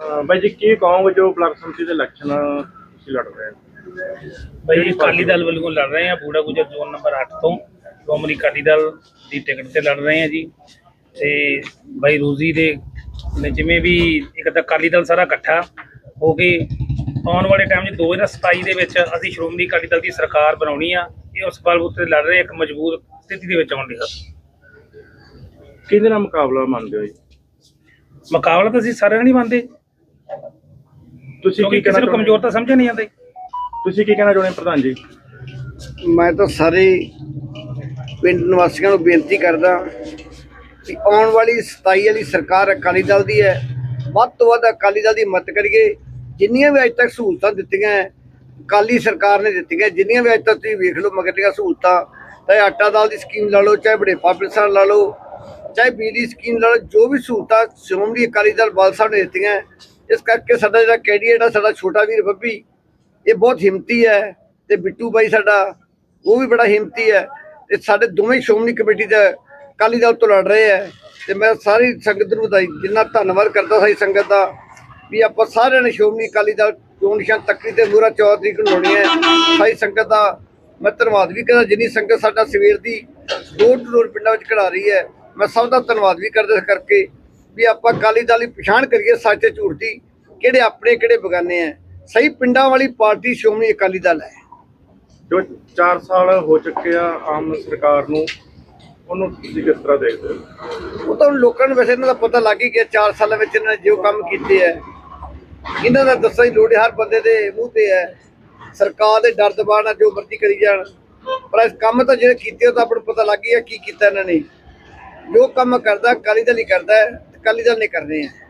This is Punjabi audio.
ਬਾਈ ਜੀ ਕੀ ਕਹੋਗੇ ਜੋ ਬਲਾਕ ਸੰਮਤੀ ਦੇ ਇਲੈਕਸ਼ਨ ਤੁਸੀਂ ਲੜ ਰਹੇ ਹੋ? ਬਈ ਅਕਾਲੀ ਦਲ ਵੱਲੋਂ ਲੜ ਰਹੇ ਆ ਬੂੜਾ ਗੁਜਰ ਜ਼ੋਨ ਨੰਬਰ 8 ਤੋਂ। ਸ਼੍ਰੋਮਣੀ ਅਕਾਲੀ ਦਲ ਦੀ ਟਿਕਟ ਤੇ ਲੜ ਰਹੇ ਆ ਜੀ। ਤੇ ਬਈ ਰੂਜ਼ੀ ਦੇ ਨੇ ਜਿਵੇਂ ਵੀ ਇੱਕ ਤਾਂ ਅਕਾਲੀ ਦਲ ਸਾਰਾ ਇਕੱਠਾ ਹੋ ਕੇ ਆਉਣ ਵਾਲੇ ਟਾਈਮ 'ਚ 2027 ਦੇ ਵਿੱਚ ਅਸੀਂ ਸ਼੍ਰੋਮਣੀ ਅਕਾਲੀ ਦਲ ਦੀ ਸਰਕਾਰ ਬਣਾਉਣੀ ਆ ਇਹ ਉਸ ਬਲ ਉੱਤੇ ਲੜ ਰਹੇ ਇੱਕ ਮਜ਼ਬੂਤ ਸਥਿਤੀ ਦੇ ਵਿੱਚ ਆਉਣ ਲਈ ਕਿਹਦੇ ਨਾਲ ਮੁਕਾਬਲਾ ਮੰਨਦੇ ਹੋ ਜੀ? ਮੁਕਾਬਲਾ ਤਾਂ ਅਸੀਂ ਸਾਰਿਆਂ ਨਾਲ ਹੀ ਮੰਨਦੇ। ਤੁਸੀਂ ਕਿਉਂਕਿ ਕੀ ਕਿਸੇ ਕਹਿਣਾ ਨੂੰ ਕਮਜ਼ੋਰ ਤਾਂ ਸਮਝਿਆ ਨਹੀਂ ਜਾਂਦੇ ਤੁਸੀਂ ਕੀ ਕਹਿਣਾ ਚਾਹੁੰਦੇ ਹੋ ਪ੍ਰਧਾਨ ਜੀ? ਮੈਂ ਤਾਂ ਸਾਰੇ ਪਿੰਡ ਨਿਵਾਸੀਆਂ ਨੂੰ ਬੇਨਤੀ ਕਰਦਾ ਕਿ ਆਉਣ ਵਾਲੀ 27 ਵਾਲੀ ਸਰਕਾਰ ਅਕਾਲੀ ਦਲ ਦੀ ਹੈ। ਵੱਧ ਤੋਂ ਵੱਧ ਅਕਾਲੀ ਦਲ ਦੀ ਮਦਦ ਕਰੀਏ। ਜਿੰਨੀਆਂ ਵੀ ਅੱਜ ਤੱਕ ਸਹੂਲਤਾਂ ਦਿੱਤੀਆਂ ਹੈ, ਅਕਾਲੀ ਸਰਕਾਰ ਨੇ ਦਿੱਤੀਆਂ ਜਿੰਨੀਆਂ ਵੀ ਅੱਜ ਤੱਕ ਤੁਸੀਂ ਵੇਖ ਲਓ ਮਗਰਲੀਆਂ ਸਹੂਲਤਾਂ ਚਾਹੇ ਆਟਾ ਦਾਲ ਦੀ ਸਕੀਮ ਲਾ ਲਓ ਚਾਹੇ ਬੜੇਪਾ ਪਿਲਸਣ ਲਾ ਲਓ ਚਾਹੇ ਬਿਜਲੀ ਸਕੀਮ ਲਾ ਲਓ ਜੋ ਵੀ ਸਹੂਲਤਾਂ ਸ਼੍ਰੋਮਣੀ ਅਕਾਲੀ ਦਲ ਬਾਲ ਸਾਹਿਬ ਨੇ ਦਿੱਤੀਆਂ ਹੈ, ਇਸ ਕਰਕੇ ਸਾਡਾ ਜਿਹੜਾ ਕੈਂਡੀਡੇਟ ਆ, ਸਾਡਾ ਛੋਟਾ ਵੀਰ ਬੱਬੀ, ਇਹ ਬਹੁਤ ਹਿੰਮਤੀ ਹੈ ਤੇ ਬਿੱਟੂ ਬਾਈ ਸਾਡਾ, ਉਹ ਵੀ ਬੜਾ ਹਿੰਮਤੀ ਹੈ ਤੇ ਸਾਡੇ ਦੋਵੇਂ ਸ਼੍ਰੋਮਣੀ ਕਮੇਟੀ ਦਾ ਅਕਾਲੀ ਦਲ ਤੋਂ ਲੜ ਰਹੇ ਹੈ ਤੇ ਮੈਂ ਸਾਰੀ ਸੰਗਤ ਨੂੰ ਵਧਾਈ, ਜਿੰਨਾ ਧੰਨਵਾਦ ਕਰਦਾ ਸਾਰੀ ਸੰਗਤ ਦਾ ਵੀ ਆਪਾਂ ਸਾਰਿਆਂ ਨੇ ਸ਼੍ਰੋਮਣੀ ਅਕਾਲੀ ਦਲ ਚੋਣ ਨਿਸ਼ਾਨ ਤੱਕੀ ਤੇ ਮੂਰਾ 14 ਤਰੀਕ ਨੂੰ ਲਾਉਣੀ ਹੈ। ਸਾਰੀ ਸੰਗਤ ਦਾ ਮੈਂ ਧੰਨਵਾਦ ਵੀ ਕਰਦਾ, ਜਿੰਨੀ ਸੰਗਤ ਸਾਡਾ ਸਵੇਰ ਦੀ ਡੋਰ ਟੂ ਡੋਰ ਪਿੰਡਾਂ ਵਿੱਚ ਖੜਾ ਰਹੀ ਹੈ, ਮੈਂ ਸਭ ਦਾ ਧੰਨਵਾਦ ਵੀ ਕਰਦਾ ਇਸ ਕਰਕੇ। ਵੀ ਆਪਾਂ ਅਕਾਲੀ ਦਲ ਪਛਾਣ ਕਰੀਏ ਸੱਚ ਤੇ ਝੂਠ ਦੀ ਕਿਹੜੇ ਆਪਣੇ ਕਿਹੜੇ ਬਗਾਨੇ ਹੈ ਸਹੀ ਪਿੰਡਾਂ ਵਾਲੀ ਪਾਰਟੀ ਸ਼੍ਰੋਮਣੀ ਅਕਾਲੀ ਦਲ ਹੈ। ਜੋ 4 ਸਾਲ ਹੋ ਚੁੱਕੇ ਆ ਆਮ ਸਰਕਾਰ ਨੂੰ ਉਹਨੂੰ ਤੁਸੀਂ ਕਿਸ ਤਰ੍ਹਾਂ ਦੇਖਦੇ ਹੋ? ਉਹ ਤਾਂ ਲੋਕਾਂ ਨੂੰ ਵੈਸੇ ਇਹਨਾਂ ਦਾ ਪਤਾ ਲੱਗ ਹੀ ਗਿਆ 4 ਸਾਲਾਂ ਵਿੱਚ ਇਹਨਾਂ ਨੇ ਜੋ ਕੰਮ ਕੀਤੇ ਹੈ ਇਹਨਾਂ ਦਾ ਦੱਸਣ ਦੀ ਲੋੜ ਹਰ ਬੰਦੇ ਦੇ ਮੂੰਹ ਤੇ ਹੈ ਸਰਕਾਰ ਦੇ ਡਰ ਦਬਾਅ ਨਾਲ ਜੋ ਮਰਜ਼ੀ ਕਰੀ ਜਾਣ। ਪਰ ਇਸ ਕੰਮ ਤਾਂ ਜਿਹੜੇ ਕੀਤੇ ਉਹ ਤਾਂ ਆਪਾਂ ਨੂੰ ਪਤਾ ਲੱਗ ਗਿਆ ਕੀ ਕੀਤਾ ਇਹਨਾਂ ਨੇ। ਜੋ ਕੰਮ ਕਰਦਾ ਅਕਾਲੀ ਦਲ ਕਰਦਾ ਅਕਾਲੀ ਦਲ ਨੇ ਕਰਨੇ ਆ।